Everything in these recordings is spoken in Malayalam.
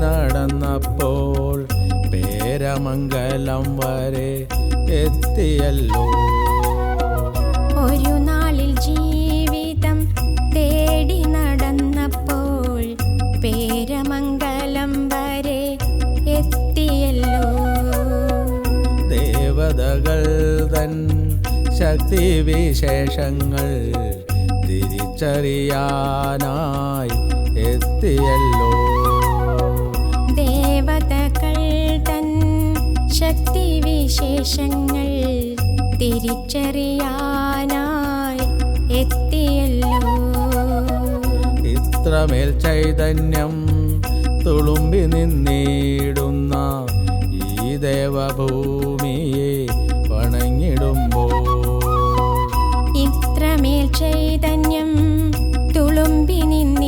നടന്നപ്പോൾ പേരമംഗലം വരെ എത്തിയല്ലോ. ഒരു നാളിൽ ജീവിതം തേടി നടന്നപ്പോൾ പേരമംഗലം വരെ എത്തിയല്ലോ. ദേവതകൾ തൻ ശക്തി വിശേഷങ്ങൾ തിരിച്ചറിയാനായി എത്തിയല്ലോ. ദേവതകൾ തൻ ശക്തി വിശേഷങ്ങൾ തിരിച്ചറിയാനായി എത്തിയല്ലോ. ഇത്രമേൽ ചൈതന്യം തുളുമ്പി നിന്നിടുന്ന ഈ ദേവഭൂമിയെ വണങ്ങിടുമ്പോൾ. ഇത്രമേൽ ചൈതന്യം തുളുമ്പി നിന്നിടുന്ന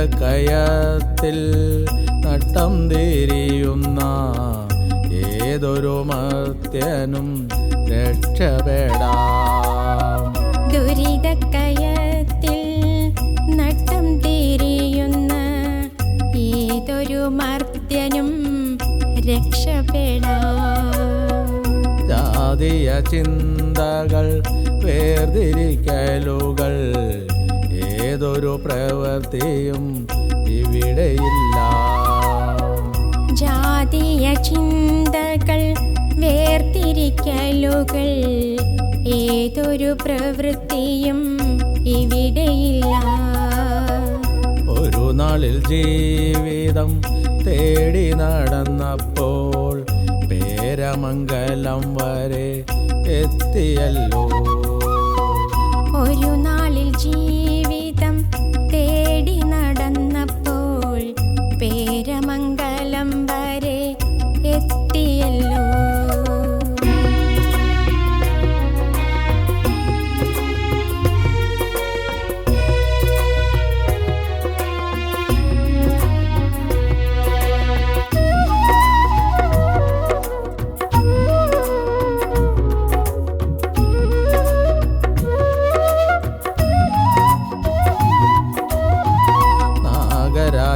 ദുരിതക്കയത്തിൽ നട്ടം തിരിയുന്ന ഏതൊരു മത്യനും രക്ഷപ്പെടാം ദുരിതക്കയത്തിൽ നട്ടം തിരിയുന്ന ഏതൊരു മർത്യനും രക്ഷപ്പെടാം ജാതീയ ചിന്തകൾ വേർതിരിക്കലുകൾ ഏതൊരു പ്രവൃത്തിയും ഇവിടെയില്ല. ജാതീയ ചിന്തകൾ വേർതിരിക്കലുകൾ ഏതൊരു പ്രവൃത്തിയും ഇവിടെയില്ല. ഒരു നാളിൽ ജീവിതം തേടി നടന്നപ്പോൾ പേരമംഗലം വരെ എത്തിയല്ലോ. ഒരു നാളിൽ ജീവിതം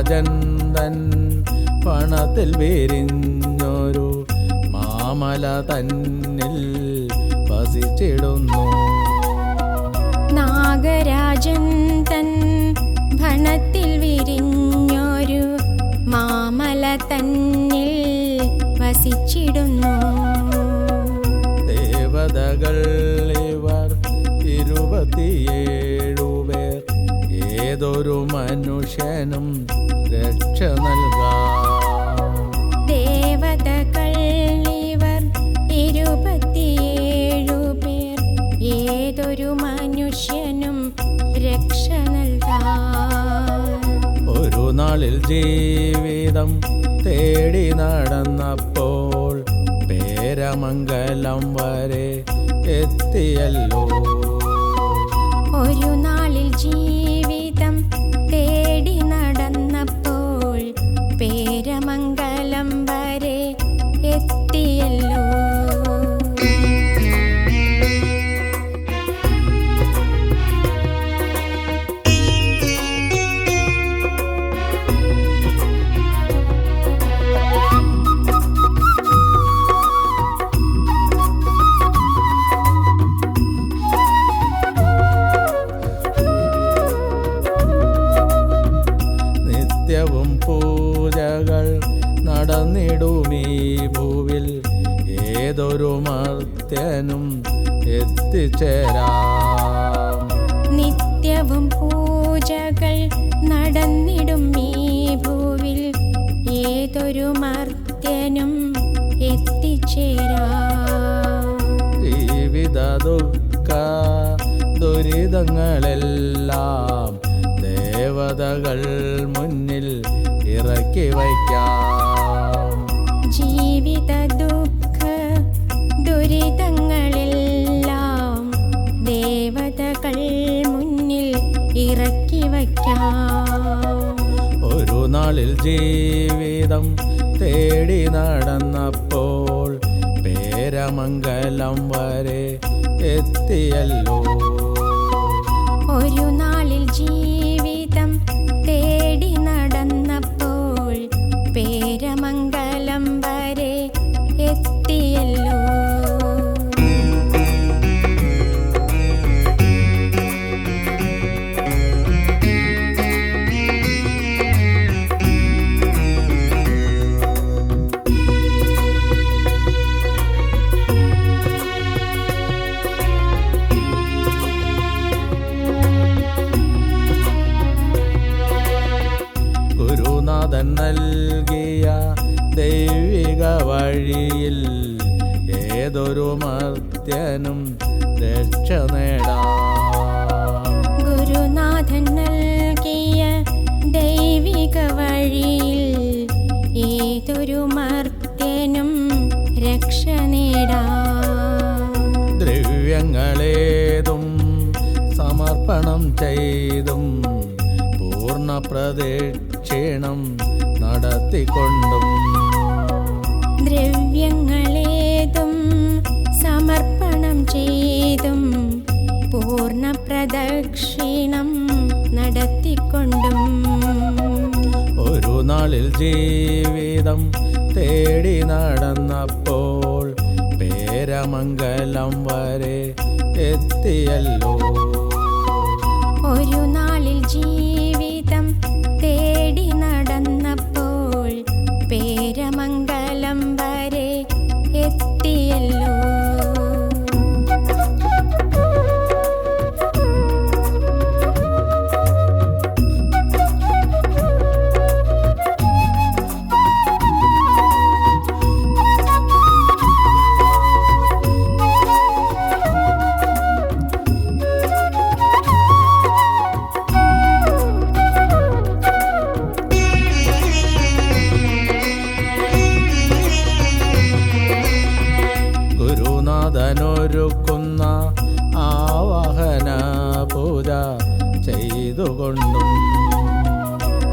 നാഗരാജൻ തൻ പണത്തിൽ വിരിഞ്ഞൊരു മാമല തന്നിൽ വസിച്ചിടുന്നു. നാഗരാജൻ തൻ ഭണത്തിൽ വിരിഞ്ഞൊരു മാമല തന്നിൽ വസിച്ചിടുന്നു. ദേവതകൾ ഇവർ ഇരുപത്തിയേഴു പേർ. ഏതൊരു മനുഷ്യനും രക്ഷ നൽകാം. ദേവതകൾ ഇവർ ഇരുപത്തിയേഴു പേർ. ഏതൊരു മനുഷ്യനും രക്ഷ നൽകാം. ഒരു നാളിൽ ജീവിതം തേടി നടന്നപ്പോൾ പേരമംഗലം വരെ എത്തിയല്ലോ. ഒരു നാളിൽ ജീവിതം പൂജകൾ നടന്നിടുമീ ഭൂവിൽ ഏതൊരു മർത്യനും എത്തിച്ചേരാം. നിത്യവും പൂജകൾ നടന്നിടും ഈ ഭൂവിൽ ഏതൊരു മർത്യനും എത്തിച്ചേരാം. ജീവിത ദുഃഖ ദുരിതങ്ങളെല്ലാം ദേവതകൾ ഇറക്കി വയ്ക്കാം. ജീവിത ദുഃഖ ദുരിതങ്ങളെല്ലാം ദേവതകൾ മുന്നിൽ ഇറക്കി വയ്ക്കാം. ഒരു നാളിൽ ജീവിതം തേടി നടന്നപ്പോൾ പേരമംഗലം വരെ എത്തിയല്ലോ. ദൈവിക വഴിയിൽ ഏതൊരു മർത്യനും രക്ഷ നേടാം. ഗുരുനാഥൻ നൽകിയ ദൈവിക വഴിയിൽ ഏതൊരു മർത്യനും രക്ഷ നേടാം. ദ്രവ്യങ്ങളേതും സമർപ്പണം ചെയ്തും പൂർണ പ്രദക്ഷിണം നടത്തിക്കൊണ്ടും ദ്രവ്യങ്ങളേതും സമർപ്പണം ചെയ്തും പൂർണ പ്രദക്ഷിണം നടത്തിക്കൊണ്ടും. ഒരു നാളിൽ ജീവിതം തേടി നടന്നപ്പോൾ പേരമംഗലം വരെ എത്തിയല്ലോ. ഒരു നാളിൽ ജീവിതം ഗുരുനാഥനൊരുക്കുന്ന ആവാഹന പൂജ ചെയ്തുകൊണ്ടും.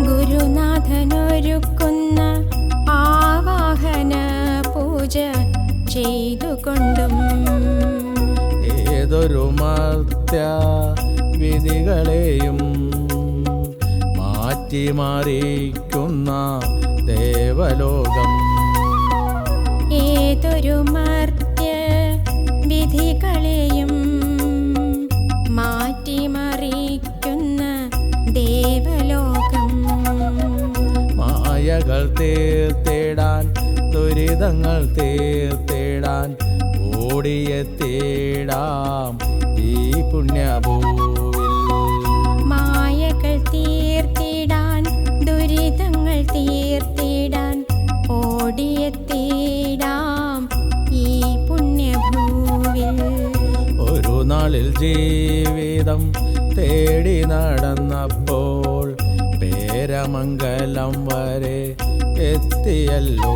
ഗുരുനാഥനൊരുക്കുന്ന ആവാഹന പൂജ ചെയ്തുകൊണ്ടും. ഏതൊരു മർത്യ വിധികളെയും മാറ്റിമറിക്കുന്ന ദേവലോകം. ഏതൊരു മർത്യ വിധികളെയും മാറ്റിമറിക്കുന്ന ദേവലോകം. മായകൾ തീർത്തിടാൻ ദുരിതങ്ങൾ തീർത്തിടാൻ ഓടിയെത്തിടാം ഈ പുണ്യഭൂവിൽ. മായകൾ തീർത്തിടാൻ ദുരിതങ്ങൾ തീർത്തിടാൻ ഓടിയെത്തിടാം നാളിൽ ജീവിതം തേടി നടന്നപ്പോൾ പേരമംഗലം വരെ എത്തിയല്ലോ.